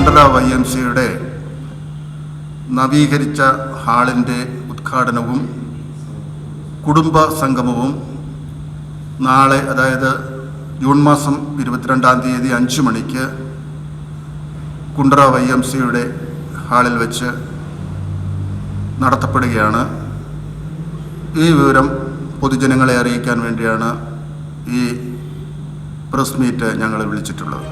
Kundara Y M സിയുടെ നവീകരിച്ച ഹാളിന്റെ ഉദ്ഘാടനവും കുടുംബ സംഗമവും നാളെ അതായത് ജൂൺ മാസം ഇരുപത്തിരണ്ടാം തീയതി അഞ്ച് മണിക്ക് കുണ്ടറ വൈ എം സിയുടെ ഹാളിൽ വെച്ച് നടത്തപ്പെടുകയാണ്. ഈ വിവരം പൊതുജനങ്ങളെ അറിയിക്കാൻ വേണ്ടിയാണ് ഈ പ്രസ് മീറ്റ് ഞങ്ങൾ വിളിച്ചിട്ടുള്ളത്.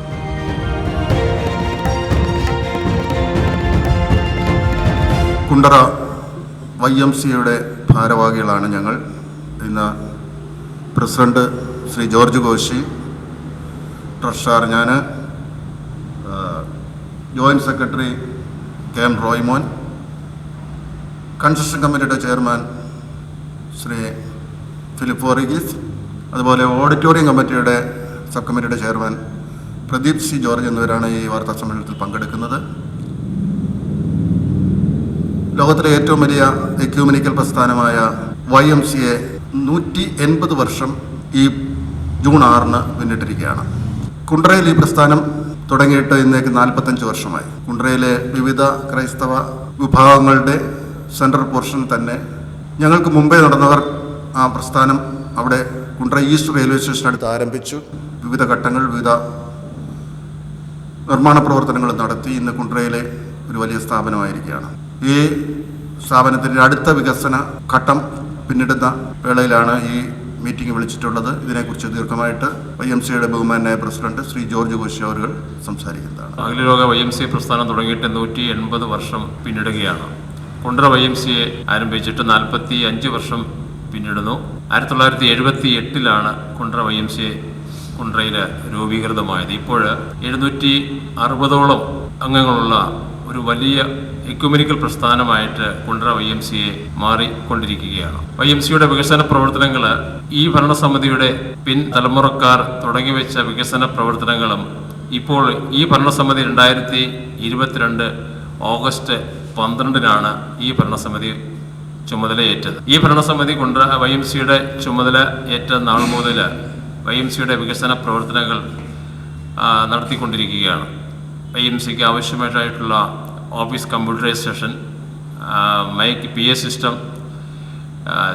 കുണ്ടറ വൈ എം സിയുടെ ഭാരവാഹികളാണ് ഞങ്ങൾ. ഇന്ന് president Shri George Koshy treasurer ഞാൻ joint secretary K M Roymon construction കമ്മിറ്റിയുടെ ചെയർമാൻ ശ്രീ ഫിലിപ്പ് ഫോറിഗീസ് അതുപോലെ ഓഡിറ്റോറിയം കമ്മിറ്റിയുടെ സബ് കമ്മിറ്റിയുടെ ചെയർമാൻ പ്രദീപ് സി ജോർജ് എന്നിവരാണ് ഈ വാർത്താ സമ്മേളനത്തിൽ പങ്കെടുക്കുന്നത്. ലോകത്തിലെ ഏറ്റവും വലിയ എക്യൂമനിക്കൽ പ്രസ്ഥാനമായ വൈ എം സി എ നൂറ്റി എൺപത് വർഷം ഈ ജൂൺ ആറിന് പിന്നിട്ടിരിക്കുകയാണ്. കുണ്ട്രയിൽ ഈ പ്രസ്ഥാനം തുടങ്ങിയിട്ട് ഇന്നേക്ക് നാൽപ്പത്തഞ്ച് വർഷമായി. കുണ്ട്രയിലെ വിവിധ ക്രൈസ്തവ വിഭാഗങ്ങളുടെ സെൻട്രൽ പോർഷൻ തന്നെ ഞങ്ങൾക്ക് മുമ്പേ നടന്നവർ ആ പ്രസ്ഥാനം അവിടെ കുണ്ട്ര ഈസ്റ്റ് റെയിൽവേ സ്റ്റേഷനടുത്ത് ആരംഭിച്ചു. വിവിധ ഘട്ടങ്ങൾ വിവിധ നിർമ്മാണ പ്രവർത്തനങ്ങൾ നടത്തി. ഇന്ന് കുണ്ട്രയിലെ ഒരു വലിയ സ്ഥാപനമായിരിക്കുകയാണ്. ഈ സ്ഥാപനത്തിന്റെ അടുത്ത വികസന ഘട്ടം പിന്നിടുന്ന വേളയിലാണ് ഈ മീറ്റിംഗ് വിളിച്ചിട്ടുള്ളത്. ഇതിനെക്കുറിച്ച് ദീർഘമായിട്ട് വൈ എം സിയുടെ ബഹുമാനായ പ്രസിഡന്റ് ശ്രീ ജോർജ് കോശി അവർ സംസാരിക്കുന്നതാണ്. അഖിലലോക വൈ എം സി പ്രസ്ഥാനം തുടങ്ങിയിട്ട് നൂറ്റി എൺപത് വർഷം പിന്നിടുകയാണ്. കുണ്ട്ര വൈ എം സിയെ ആരംഭിച്ചിട്ട് നാൽപ്പത്തി അഞ്ച് വർഷം പിന്നിടുന്നു. ആയിരത്തി തൊള്ളായിരത്തി എഴുപത്തി എട്ടിലാണ് കുണ്ട്ര വൈ എം സി കുണ്ട്രയിൽ രൂപീകൃതമായത്. ഇപ്പോൾ എഴുന്നൂറ്റി അറുപതോളം അംഗങ്ങളുള്ള ഒരു വലിയ എക്യുമെനിക്കൽ പ്രസ്ഥാനമായിട്ട് കുണ്ട്ര വൈ എം സിയെ മാറിക്കൊണ്ടിരിക്കുകയാണ്. വൈ എം സിയുടെ വികസന പ്രവർത്തനങ്ങൾ ഈ ഭരണസമിതിയുടെ പിൻ തലമുറക്കാർ തുടങ്ങിവെച്ച വികസന പ്രവർത്തനങ്ങളും ഇപ്പോൾ ഈ ഭരണസമിതി രണ്ടായിരത്തി ഇരുപത്തിരണ്ട് ഓഗസ്റ്റ് പന്ത്രണ്ടിനാണ് ഈ ഭരണസമിതി ചുമതലയേറ്റത്. ഈ ഭരണസമിതി കൊണ്ട് വൈ എം സിയുടെ ചുമതല ഏറ്റ നാൾ മുതൽ വൈ എം സിയുടെ വികസന പ്രവർത്തനങ്ങൾ നടത്തിക്കൊണ്ടിരിക്കുകയാണ്. വൈ എം സിക്ക് ആവശ്യമായിട്ടുള്ള office computerisation mike P A system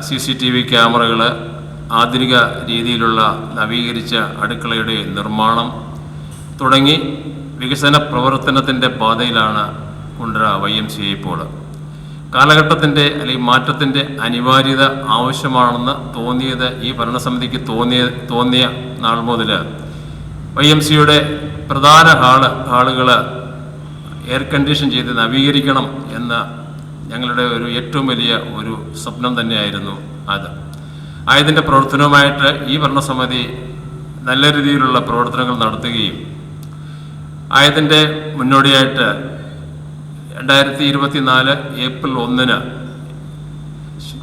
C C T V ക്യാമറകൾ ആധുനിക രീതിയിലുള്ള നവീകരിച്ച അടുക്കളയുടെ നിർമ്മാണം തുടങ്ങി വികസന പ്രവർത്തനത്തിന്റെ പാതയിലാണ് കുണ്ട്ര വൈ എം സി ഇപ്പോൾ. കാലഘട്ടത്തിന്റെ അല്ലെങ്കിൽ മാറ്റത്തിന്റെ അനിവാര്യത ആവശ്യമാണെന്ന് തോന്നിയത് ഈ ഭരണസമിതിക്ക് തോന്നിയ തോന്നിയ നാൾ മുതൽ. വൈ എം സിയുടെ പ്രധാന ഹാൾ ഹാളുകൾ എയർ കണ്ടീഷൻ ചെയ്ത് നവീകരിക്കണം എന്ന ഞങ്ങളുടെ ഒരു ഏറ്റവും വലിയ ഒരു സ്വപ്നം തന്നെയായിരുന്നു അത്. ആയതിന്റെ പ്രവർത്തനവുമായിട്ട് ഈ ഭരണസമിതി നല്ല രീതിയിലുള്ള പ്രവർത്തനങ്ങൾ നടത്തുകയും ആയതിന്റെ മുന്നോടിയായിട്ട് രണ്ടായിരത്തി ഇരുപത്തിനാല് ഏപ്രിൽ ഒന്നിന്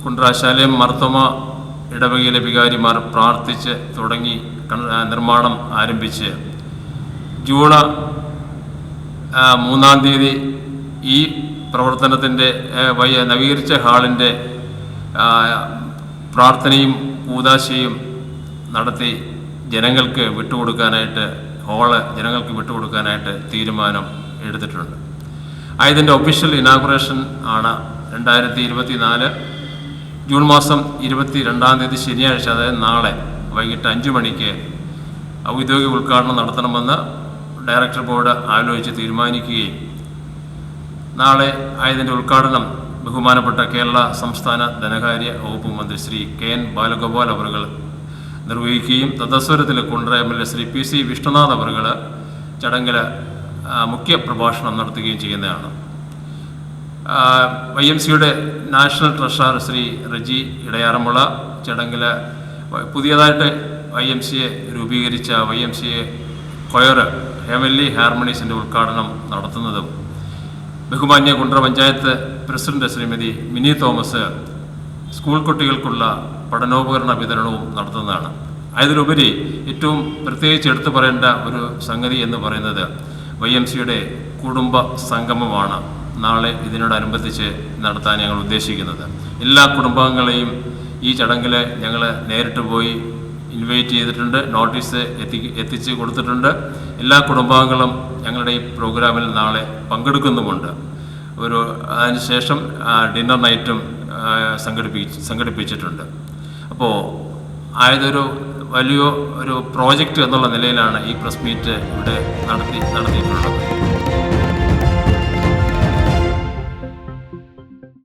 കുണ്ട്രാശാലയം മർത്തമ ഇടവകയിലെ വികാരിമാർ പ്രാർത്ഥിച്ച് തുടങ്ങി നിർമ്മാണം ആരംഭിച്ച് ആ, മൂന്നാം തീയതി ഈ പ്രവർത്തനത്തിന്റെ നവീകരിച്ച ഹാളിന്റെ പ്രാർത്ഥനയും കൂതാശയും നടത്തി ജനങ്ങൾക്ക് വിട്ടുകൊടുക്കാനായിട്ട് ഹോൾ ജനങ്ങൾക്ക് വിട്ടുകൊടുക്കാനായിട്ട് തീരുമാനം എടുത്തിട്ടുണ്ട്. ആയതിന്റെ ഒഫീഷ്യൽ ഇനാഗുറേഷൻ ആണ് രണ്ടായിരത്തി ഇരുപത്തി നാല് ജൂൺ മാസം ഇരുപത്തി രണ്ടാം തീയതി ശനിയാഴ്ച അതായത് നാളെ വൈകിട്ട് അഞ്ച് മണിക്ക് ഔദ്യോഗിക ഉദ്ഘാടനം നടത്തണമെന്ന് ഡയറക്ടർ ബോർഡ് ആലോചിച്ച് തീരുമാനിക്കുകയും നാളെ ആയതിന്റെ ഉദ്ഘാടനം ബഹുമാനപ്പെട്ട കേരള സംസ്ഥാന ധനകാര്യ വകുപ്പ് മന്ത്രി ശ്രീ കെ എൻ ബാലഗോപാൽ അവറുകൾ നിർവഹിക്കുകയും തദസ്വരത്തിൽ Kundara M L A Shri P C Vishnunath അവറുകൾ ചടങ്ങിൽ മുഖ്യ പ്രഭാഷണം നടത്തുകയും ചെയ്യുന്നതാണ്. വൈ എം സിയുടെ നാഷണൽ ട്രഷറർ ശ്രീ റജി ഇടയാറമുള ചടങ്ങിൽ പുതിയതായിട്ട് വൈ എം സിയെ രൂപീകരിച്ച വൈ എം സിയെ കൊയർ ഹെവൻലി ഹാർമണീസിന്റെ ഉദ്ഘാടനം നടത്തുന്നതും ബഹുമാന്യ Kundara panchayat president Shrimati Mini Thomas school കുട്ടികൾക്കുള്ള പഠനോപകരണ വിതരണവും നടത്തുന്നതാണ്. അതിലുപരി ഏറ്റവും പ്രത്യേകിച്ച് എടുത്തു പറയേണ്ട ഒരു സംഗതി എന്ന് പറയുന്നത് വൈ എം സിയുടെ കുടുംബ സംഗമമാണ് നാളെ ഇതിനോടനുബന്ധിച്ച് നടത്താൻ ഞങ്ങൾ ഉദ്ദേശിക്കുന്നത്. എല്ലാ കുടുംബാംഗങ്ങളെയും ഈ ചടങ്ങിൽ ഞങ്ങൾ നേരിട്ട് പോയി ഇൻവൈറ്റ് ചെയ്തിട്ടുണ്ട് നോട്ടീസ് എത്തി എത്തിച്ച് കൊടുത്തിട്ടുണ്ട്. എല്ലാ കുടുംബാംഗങ്ങളും ഞങ്ങളുടെ ഈ പ്രോഗ്രാമിൽ നാളെ പങ്കെടുക്കുന്നുമുണ്ട്. ഒരു അതിനുശേഷം ഡിന്നർ നൈറ്റും സംഘടിപ്പിച്ച് സംഘടിപ്പി സംഘടിപ്പിച്ചിട്ടുണ്ട്. അപ്പോൾ ആയതൊരു വലിയ ഒരു പ്രോജക്റ്റ് എന്നുള്ള നിലയിലാണ് ഈ പ്രസ് മീറ്റ് ഇവിടെ നടത്തി നടത്തിയിട്ടുള്ളത്.